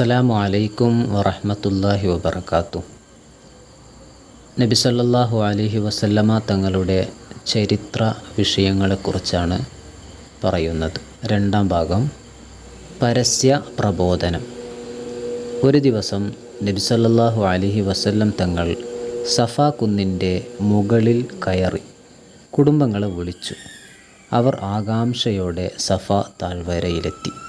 അസ്സലാമു അലൈക്കും വറഹമത്തല്ലാഹി വബർക്കാത്തു നബി സല്ലല്ലാഹു അലൈഹി വസല്ലമ തങ്ങളുടെ ചരിത്ര വിഷയങ്ങളെക്കുറിച്ചാണ് പറയുന്നത്. രണ്ടാം ഭാഗം പരസ്യ പ്രബോധനം. ഒരു ദിവസം നബി സല്ലല്ലാഹു അലൈഹി വസല്ലം തങ്ങൾ സഫ കുന്നിന്റെ മുകളിൽ കയറി കുടുംബങ്ങളെ വിളിച്ചു. അവർ ആകാംക്ഷയോടെ സഫ താഴ്വരയിലെത്തി.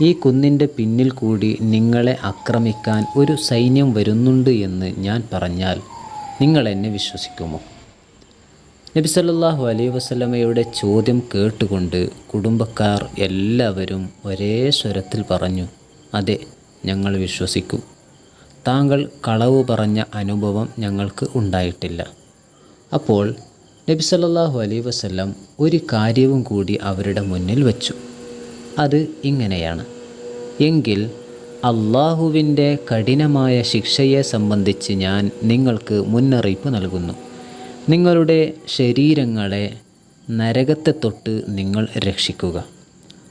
ഈ കുന്നിന്റെ പിന്നിൽ കൂടി നിങ്ങളെ ആക്രമിക്കാൻ ഒരു സൈന്യം വരുന്നുണ്ട് എന്ന് ഞാൻ പറഞ്ഞാൽ നിങ്ങൾ എന്നെ വിശ്വസിക്കുമോ? നബി സല്ലാഹു അലൈ വസല്ലമയുടെ ചോദ്യം കേട്ടുകൊണ്ട് കുടുംബക്കാർ എല്ലാവരും ഒരേ സ്വരത്തിൽ പറഞ്ഞു അതെ ഞങ്ങൾ വിശ്വസിക്കും. താങ്കൾ കളവ് പറഞ്ഞ അനുഭവം ഞങ്ങൾക്ക് ഉണ്ടായിട്ടില്ല. അപ്പോൾ നബി സല്ലാഹു അലൈ വസ്ലം ഒരു കാര്യവും കൂടി അവരുടെ മുന്നിൽ വച്ചു. അത് ഇങ്ങനെയാണ്. എങ്കിൽ അള്ളാഹുവിന്റെ കഠിനമായ ശിക്ഷയെ സംബന്ധിച്ച് ഞാൻ നിങ്ങൾക്ക് മുന്നറിയിപ്പ് നൽകുന്നു. നിങ്ങളുടെ ശരീരങ്ങളെ നരകത്തെ തൊട്ട് നിങ്ങൾ രക്ഷിക്കുക.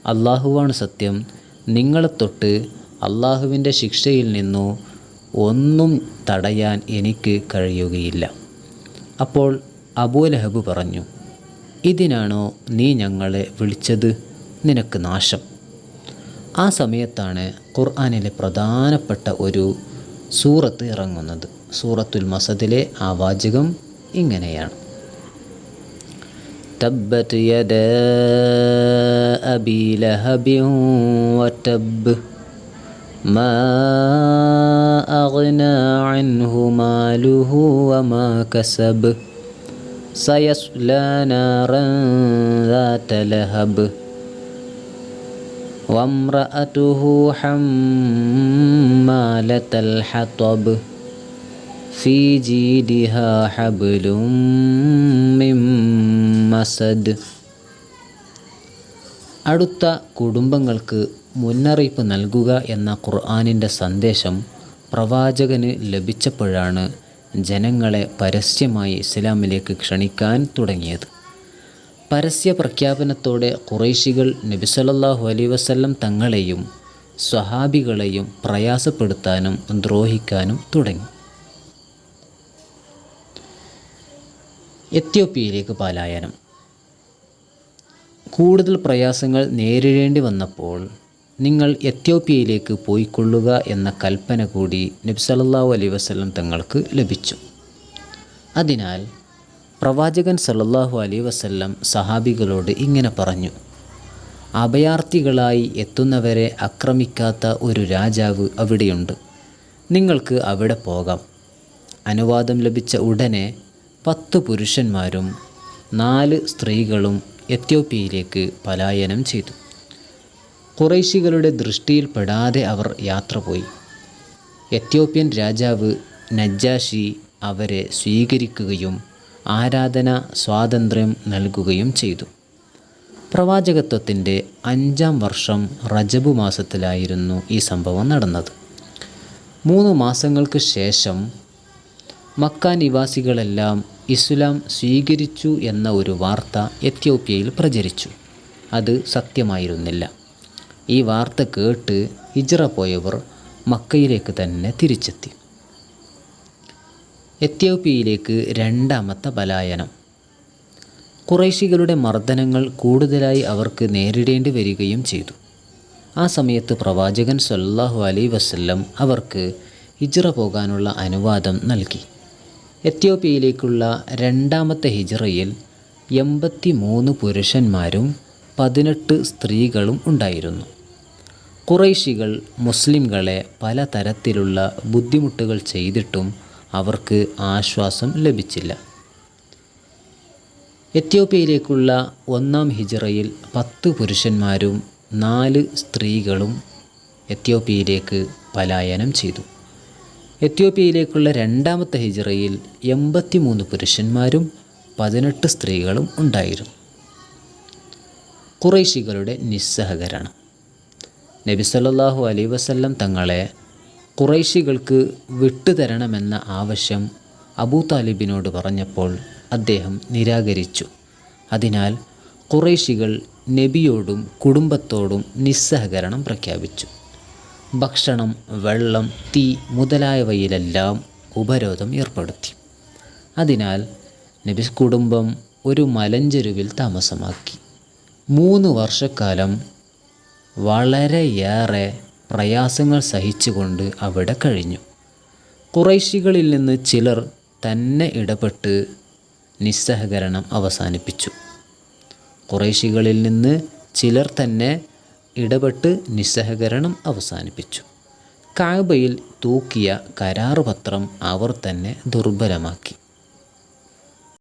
അള്ളാഹുവാണ് സത്യം നിങ്ങളെ തൊട്ട് അള്ളാഹുവിന്റെ ശിക്ഷയിൽ നിന്നു ഒന്നും തടയാൻ എനിക്ക് കഴിയുകയില്ല. അപ്പോൾ അബൂലഹബ് പറഞ്ഞു ഇതിനാണോ നീ ഞങ്ങളെ വിളിച്ചത്? നിനക്ക് നാശം. ആ സമയത്താണ് ഖുർആനിലെ പ്രധാനപ്പെട്ട ഒരു സൂറത്ത് ഇറങ്ങുന്നത് സൂറത്തുൽ മസദിലെ ആ വാചകം ഇങ്ങനെയാണ് തബ്ബത് യദാ അബീ ലഹബിൻ വതബ് മാ അഗ്നാ അൻഹു മാലുഹു വമാ കസബ് സയസ്ലാ നാറൻ ذات ലഹബ് وامرأته حمالة الحطب في جيدها حبل من مسد അടുത്ത കുടുംബങ്ങൾക്ക് മുന്നറിയിപ്പ് നൽകുക എന്ന ഖുർആാനിൻ്റെ സന്ദേശം പ്രവാചകന് ലഭിച്ചപ്പോഴാണ് ജനങ്ങളെ പരസ്യമായി ഇസ്ലാമിലേക്ക് ക്ഷണിക്കാൻ തുടങ്ങിയത് പരസ്യ പ്രഖ്യാപനത്തോടെ കുറേശികൾ നബിസലല്ലാഹു അലൈ വസല്ലം തങ്ങളെയും സ്വഹാബികളെയും പ്രയാസപ്പെടുത്താനും ദ്രോഹിക്കാനും തുടങ്ങി. എത്യോപ്യയിലേക്ക് പലായനം. കൂടുതൽ പ്രയാസങ്ങൾ നേരിടേണ്ടി വന്നപ്പോൾ നിങ്ങൾ എത്യോപ്യയിലേക്ക് പോയിക്കൊള്ളുക എന്ന കൽപ്പന കൂടി നബ്സലല്ലാഹു അലൈ വസല്ലം തങ്ങൾക്ക് ലഭിച്ചു. അതിനാൽ പ്രവാചകൻ സല്ലല്ലാഹു അലൈ വസല്ലം സഹാബികളോട് ഇങ്ങനെ പറഞ്ഞു അഭയാർത്ഥികളായി എത്തുന്നവരെ ആക്രമിക്കാത്ത ഒരു രാജാവ് അവിടെയുണ്ട്. നിങ്ങൾക്ക് അവിടെ പോകാം. അനുവാദം ലഭിച്ച ഉടനെ പത്ത് പുരുഷന്മാരും നാല് സ്ത്രീകളും എത്യോപ്യയിലേക്ക് പലായനം ചെയ്തു. കുറേശികളുടെ ദൃഷ്ടിയിൽപ്പെടാതെ അവർ യാത്ര പോയി. എത്യോപ്യൻ രാജാവ് നജ്ജാഷി അവരെ സ്വീകരിക്കുകയും ആരാധന സ്വാതന്ത്ര്യം നൽകുകയും ചെയ്തു. പ്രവാചകത്വത്തിന്റെ അഞ്ചാം വർഷം റജബു മാസത്തിലായിരുന്നു ഈ സംഭവം നടന്നത്. മൂന്ന് മാസങ്ങൾക്ക് ശേഷം മക്ക നിവാസികളെല്ലാം ഇസ്ലാം സ്വീകരിച്ചു എന്ന ഒരു വാർത്ത എത്യോപ്യയിൽ പ്രചരിച്ചു. അത് സത്യമായിരുന്നില്ല. ഈ വാർത്ത കേട്ട് ഹിജ്റ പോയവർ മക്കയിലേക്ക് തന്നെ തിരിച്ചെത്തി. എത്യോപ്യയിലേക്ക് രണ്ടാമത്തെ പലായനം. കുറേശികളുടെ മർദ്ദനങ്ങൾ കൂടുതലായി അവർക്ക് നേരിടേണ്ടി വരികയും ചെയ്തു. ആ സമയത്ത് പ്രവാചകൻ സല്ലാഹു അലൈ വസ്ല്ലം അവർക്ക് ഹിജ്റ പോകാനുള്ള അനുവാദം നൽകി. എത്യോപ്യയിലേക്കുള്ള രണ്ടാമത്തെ ഹിജ്റയിൽ എൺപത്തി മൂന്ന് പുരുഷന്മാരും പതിനെട്ട് സ്ത്രീകളും ഉണ്ടായിരുന്നു. കുറേശികൾ മുസ്ലിംകളെ പലതരത്തിലുള്ള ബുദ്ധിമുട്ടുകൾ ചെയ്തിട്ടും അവർക്ക് ആശ്വാസം ലഭിച്ചില്ല. എത്യോപ്യയിലേക്കുള്ള ഒന്നാം ഹിജറയിൽ പത്ത് പുരുഷന്മാരും നാല് സ്ത്രീകളും എത്യോപ്യയിലേക്ക് പലായനം ചെയ്തു. എത്യോപ്യയിലേക്കുള്ള രണ്ടാമത്തെ ഹിജറയിൽ എൺപത്തി മൂന്ന് പുരുഷന്മാരും പതിനെട്ട് സ്ത്രീകളും ഉണ്ടായിരുന്നു. കുറേശികളുടെ നിസ്സഹകരണം. നബി സല്ലല്ലാഹു അലൈ വസല്ലം തങ്ങളെ കുറേശികൾക്ക് വിട്ടുതരണമെന്ന ആവശ്യം അബൂ താലിബിനോട് പറഞ്ഞപ്പോൾ അദ്ദേഹം നിരാകരിച്ചു. അതിനാൽ കുറേശികൾ നബിയോടും കുടുംബത്തോടും നിസ്സഹകരണം പ്രഖ്യാപിച്ചു. ഭക്ഷണം വെള്ളം തീ മുതലായവയിലെല്ലാം ഉപരോധം ഏർപ്പെടുത്തി. അതിനാൽ നബി കുടുംബം ഒരു മലഞ്ചെരുവിൽ താമസമാക്കി. മൂന്ന് വർഷക്കാലം വളരെയേറെ പ്രയാസങ്ങൾ സഹിച്ചുകൊണ്ട് അവിടെ കഴിഞ്ഞു. കുറൈശികളിൽ നിന്ന് ചിലർ തന്നെ ഇടപെട്ട് നിസ്സഹകരണം അവസാനിപ്പിച്ചു. കുറേശികളിൽ നിന്ന് ചിലർ തന്നെ ഇടപെട്ട് നിസ്സഹകരണം അവസാനിപ്പിച്ചു. കാബയിൽ തൂക്കിയ കരാറുപത്രം അവർ തന്നെ ദുർബലമാക്കി.